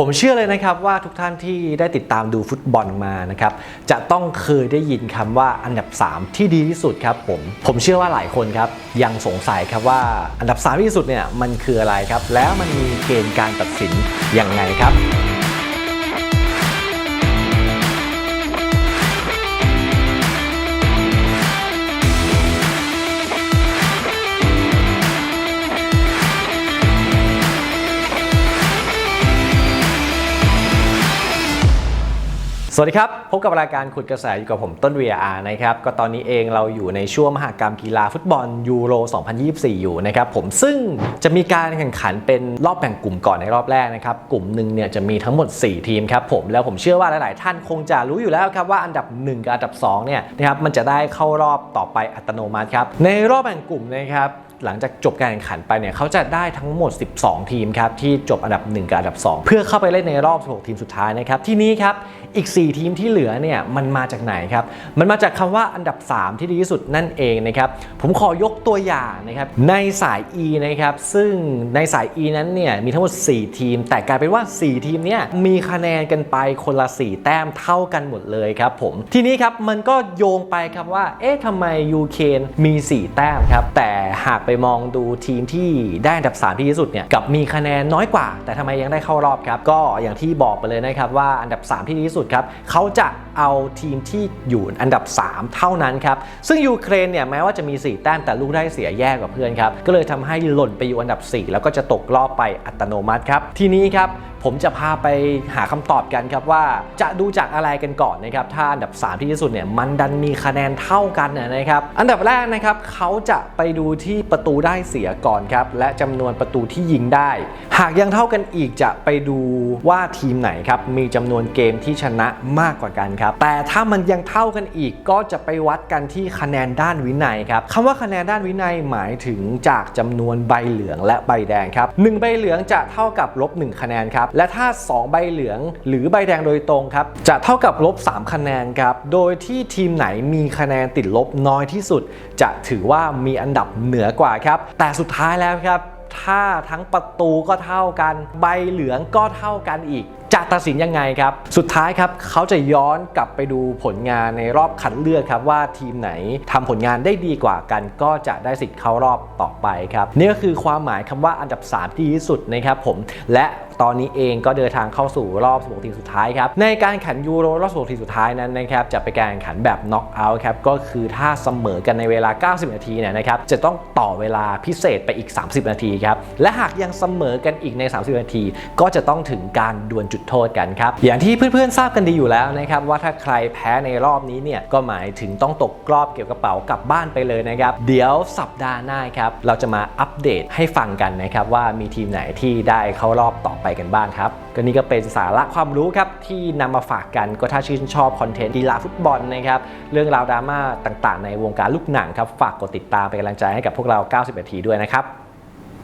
ผมเชื่อเลยนะครับว่าทุกท่านที่ได้ติดตามดูฟุตบอลมานะครับจะต้องเคยได้ยินคำว่าอันดับ 3 ที่ดีที่สุดครับผมผมเชื่อว่าหลายคนครับยังสงสัยครับว่าอันดับ3ที่ดีที่สุดเนี่ยมันคืออะไรครับ แล้วมันมีเกณฑ์การตัดสินยังไงครับ สวัสดีครับ พบกับรายการขุดกระแสอยู่กับผมต้น VR นะครับ ก็ตอนนี้เองเราอยู่ในช่วงมหากรรมกีฬาฟุตบอลยูโร 2024 อยู่นะครับผมซึ่งจะมีการแข่งขันเป็นรอบแบ่งกลุ่มก่อนในรอบแรกนะครับ กลุ่มหนึ่งเนี่ยจะมีทั้งหมด 4 ทีมครับผมแล้วผมเชื่อว่าหลาย ๆ ท่านคงจะรู้อยู่แล้วครับว่าอันดับ 1 กับอันดับ2เนี่ยนะครับมันจะได้เข้ารอบต่อไปอัตโนมัติครับในรอบแบ่งกลุ่มนะครับ หลังจากจบการแข่งขันไปเนี่ยเขาจะได้ทั้งหมด 12 ทีมครับที่จบอันดับ 1 กับอันดับ 2 เพื่อเข้าไปเล่นในรอบ 16 ทีมสุดท้ายนะครับที่นี้ครับอีก 4 ทีมที่เหลือเนี่ยมันมาจากไหนครับมันมาจากคำว่าอันดับ 3 ที่ดีที่สุดนั่นเองนะครับผมขอยกตัวอย่างนะครับในสาย E นะครับซึ่งในสาย E นั้นเนี่ยมีทั้งหมด 4 ทีม แต่กลายเป็นว่า 4 ทีมเนี่ยมีคะแนนกันไปคนละ 4 แต้มเท่ากันหมดเลยครับผมทีนี้ครับมันก็โยงไปครับว่าเอ๊ะทำไมยูเคนมี 4 แต้มครับแต่หากไปมองดูทีมที่ได้อันดับ 3 ที่ดีที่สุดเนี่ยกับมีคะแนนน้อยกว่า แต่ทำไมยังได้เข้ารอบครับ ก็อย่างที่บอกไปเลยนะครับว่าอันดับ 3 ที่ดีที่สุดครับเขาจะเอาทีมที่อยู่อันดับ 3 เท่านั้นครับซึ่งยูเครนเนี่ยแม้ว่าจะมี 4 แต้มแต่ลูกได้เสียแย่กว่าเพื่อนครับก็เลยทำให้หล่นไปอยู่อันดับ 4 แล้วก็จะตกรอบไปอัตโนมัติครับทีนี้ครับผมจะพาไปหาคำตอบกันครับว่าจะดูจากอะไรกันก่อนนะครับถ้าอันดับ 3 ที่ที่สุดเนี่ยมันดันมีคะแนนเท่ากันนะครับอันดับแรกนะครับเขาจะไปดูที่ปประตูได้เสียก่อนครับ และจำนวนประตูที่ยิงได้ หากยังเท่ากันอีกจะไปดูว่าทีมไหนครับมีจำนวนเกมที่ชนะมากกว่ากันครับ แต่ถ้ามันยังเท่ากันอีกก็จะไปวัดกันที่คะแนนด้านวินัยครับคำว่าคะแนนด้านวินัยหมายถึงจากจำนวนใบเหลืองและใบแดงครับหนึ่งใบเหลืองจะเท่ากับลบ1คะแนนครับและถ้า 2 ใบเหลืองหรือใบแดงโดยตรงครับจะเท่ากับลบ3คะแนนครับโดยที่ทีมไหนมีคะแนนติดลบน้อยที่สุด จะถือว่ามีอันดับเหนือกว่าครับ แต่สุดท้ายแล้วครับ ถ้าทั้งประตูก็เท่ากัน ใบเหลืองก็เท่ากันอีก จะตัดสินยังไงครับ สุดท้ายครับเขาจะย้อนกลับไปดูผลงานในรอบคัดเลือกครับว่าทีมไหนทำผลงานได้ดีกว่ากัน ก็จะได้สิทธิ์เข้ารอบต่อไปครับนี่ก็คือความหมายคำว่าอันดับ 3 ที่ดีที่สุดนะครับผมและ ตอนนี้เองก็เดินทางเข้าสู่รอบ 16 ทีมสุดท้ายครับ ในการแข่งยูโรรอบ 16 ทีมสุดท้ายนั้นนะครับ จะเป็นการแข่งขันแบบน็อกเอาท์ครับ ก็คือถ้าเสมอกันในเวลา 90 นาทีเนี่ยนะครับ จะต้องต่อเวลาพิเศษไปอีก 30 นาทีครับ และหากยังเสมอกันอีกใน 30 นาที ก็จะต้องถึงการดวลจุดโทษกันครับ อย่างที่เพื่อนๆทราบกันดีอยู่แล้วนะครับว่าถ้าใครแพ้ในรอบนี้เนี่ย ก็หมายถึงต้องตกรอบเกี่ยวกระเป๋ากลับบ้านไปเลยนะครับ เดี๋ยวสัปดาห์หน้าครับ เราจะมาอัปเดตให้ฟังกันนะครับว่ามีทีมไหนที่ได้เข้ารอบต่อไปกันบ้างครับก็นี่ก็เป็นสาระความรู้ครับที่นำมาฝากกันก็ถ้าชื่นชอบคอนเทนต์กีฬาฟุตบอลนะครับเรื่องราวดราม่าต่างๆ ในวงการลูกหนังครับฝากกดติดตามเป็นกำลังใจให้กับพวกเรา90นาทีด้วยนะครับ